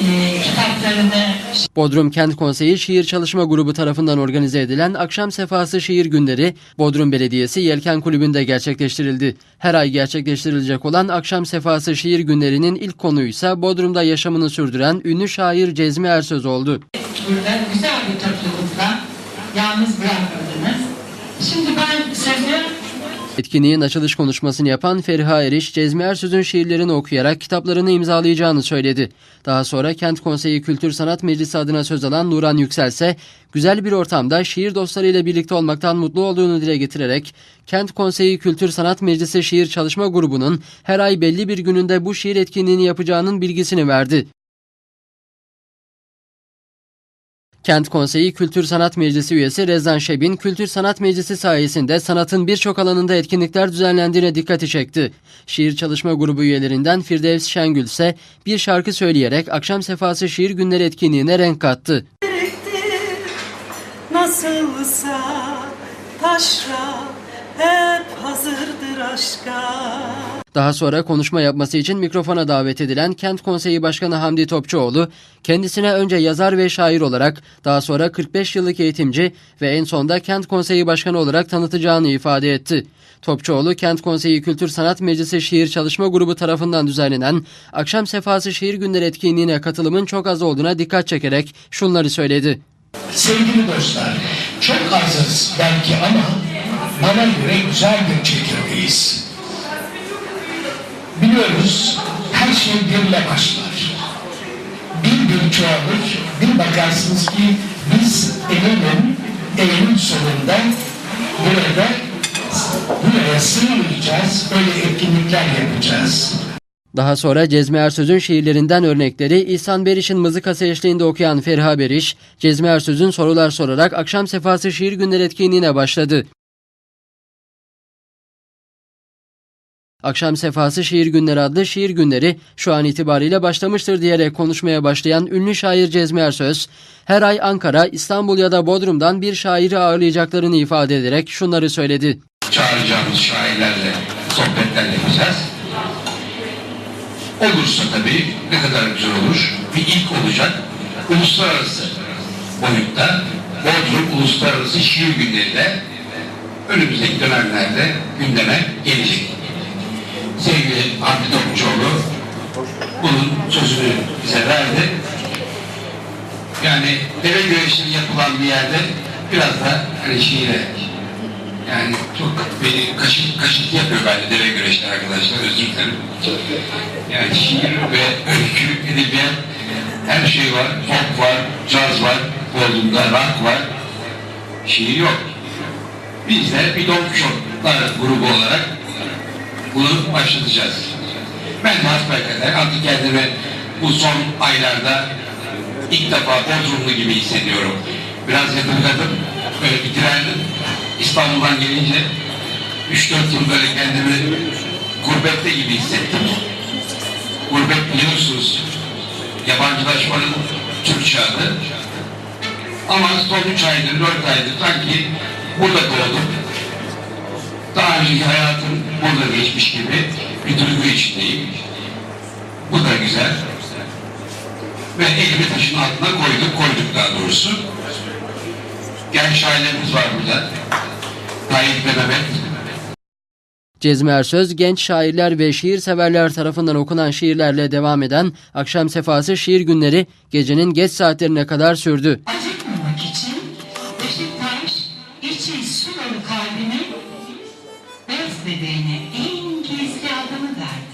e, kitaplarını Bodrum Kent Konseyi Şiir Çalışma Grubu tarafından organize edilen Akşam Sefası Şiir Günleri Bodrum Belediyesi Yelken Kulübü'nde gerçekleştirildi. Her ay gerçekleştirilecek olan Akşam Sefası Şiir Günleri'nin ilk konuysa Bodrum'da yaşamını sürdüren ünlü şair Cezmi Ersöz oldu. burada güzel Etkinliğin açılış konuşmasını yapan Feriha Eriş, Cezmi Ersöz'ün şiirlerini okuyarak kitaplarını imzalayacağını söyledi. Daha sonra Kent Konseyi Kültür Sanat Meclisi adına söz alan Nuran Yüksel ise güzel bir ortamda şiir dostlarıyla birlikte olmaktan mutlu olduğunu dile getirerek Kent Konseyi Kültür Sanat Meclisi Şiir Çalışma Grubu'nun her ay belli bir gününde bu şiir etkinliğini yapacağının bilgisini verdi. Kent Konseyi Kültür Sanat Meclisi üyesi Rezan Şebin, Kültür Sanat Meclisi sayesinde sanatın birçok alanında etkinlikler düzenlendiğine dikkati çekti. Şiir Çalışma Grubu üyelerinden Firdevs Şengül ise bir şarkı söyleyerek Akşam Sefası Şiir Günleri etkinliğine renk kattı. Nasılsa taşra hep hazırdır aşka. Daha sonra konuşma yapması için mikrofona davet edilen Kent Konseyi Başkanı Hamdi Topçuoğlu, kendisine önce yazar ve şair olarak, daha sonra 45 yıllık eğitimci ve en sonda Kent Konseyi Başkanı olarak tanıtacağını ifade etti. Topçuoğlu, Kent Konseyi Kültür Sanat Meclisi Şiir Çalışma Grubu tarafından düzenlenen Akşam Sefası Şiir Günleri etkinliğine katılımın çok az olduğuna dikkat çekerek şunları söyledi. Sevgili dostlar, çok azız belki ama bana göre güzel bir çekirdeğiz. Biliyoruz her şey birle başlar. Bir gün çoğalır, bir bakarsınız ki biz Eylül, Eylül sonunda burada buraya sığmayacağız, böyle etkinlikler yapacağız. Daha sonra Cezmi Ersöz'ün şiirlerinden örnekleri İhsan Beriş'in mızıkası eşliğinde okuyan Feriha Beriş, Cezmi Ersöz'ün sorular sorarak Akşam Sefası Şiir Günleri etkinliğine başladı. Akşam Sefası Şiir Günleri adlı şiir günleri şu an itibariyle başlamıştır diyerek konuşmaya başlayan ünlü şair Cezmi Ersöz, her ay Ankara, İstanbul ya da Bodrum'dan bir şairi ağırlayacaklarını ifade ederek şunları söyledi. çağıracağımız şairlerle sohbetler yapacağız. Olursa tabii ne kadar güzel olur. Bir ilk olacak. Uluslararası boyutta Bodrum Uluslararası Şiir Günleri de önümüzdeki dönemlerde gündeme gelecek. Sevgili Hamdi Topçuoğlu bunun sözünü bize verdi. Yani deve güreşleri yapılan bir yerde biraz da hani şiire yani çok beni kaşık, kaşıntı yapıyor bende deve güreşleri arkadaşlar özür dilerim. Yani şiir ve öykü, edebiyat her şey var. Pop var, caz var, Bodrum'da rock var. Şiir yok. Biz de bir Don grubu olarak bunu başlatacağız. Ben de hasbelkader artık kendimi bu son aylarda ilk defa Bodrumlu gibi hissediyorum. Biraz yadırgadım, böyle bitirendim. İstanbul'dan gelince 3-4 yıl böyle kendimi gurbette gibi hissettim. Gurbet biliyorsunuz yabancılaşmanın Türkçe adı. Ama son 3 aydır, 4 aydır sanki burada doğdum. Daha önceki hayatım burada geçmiş gibi bir duygu içindeyim. Bu da güzel. Ve elimi taşın altına koyduk, koyduk daha doğrusu. Genç şairlerimiz var burada. Tayyip ve Mehmet. Cezmi Ersöz, genç şairler ve şiir severler tarafından okunan şiirlerle devam eden Akşam Sefası Şiir Günleri gecenin geç saatlerine kadar sürdü. acıtmamak için Beşiktaş içi su dolu bez bebeğine en gizli adını verdi.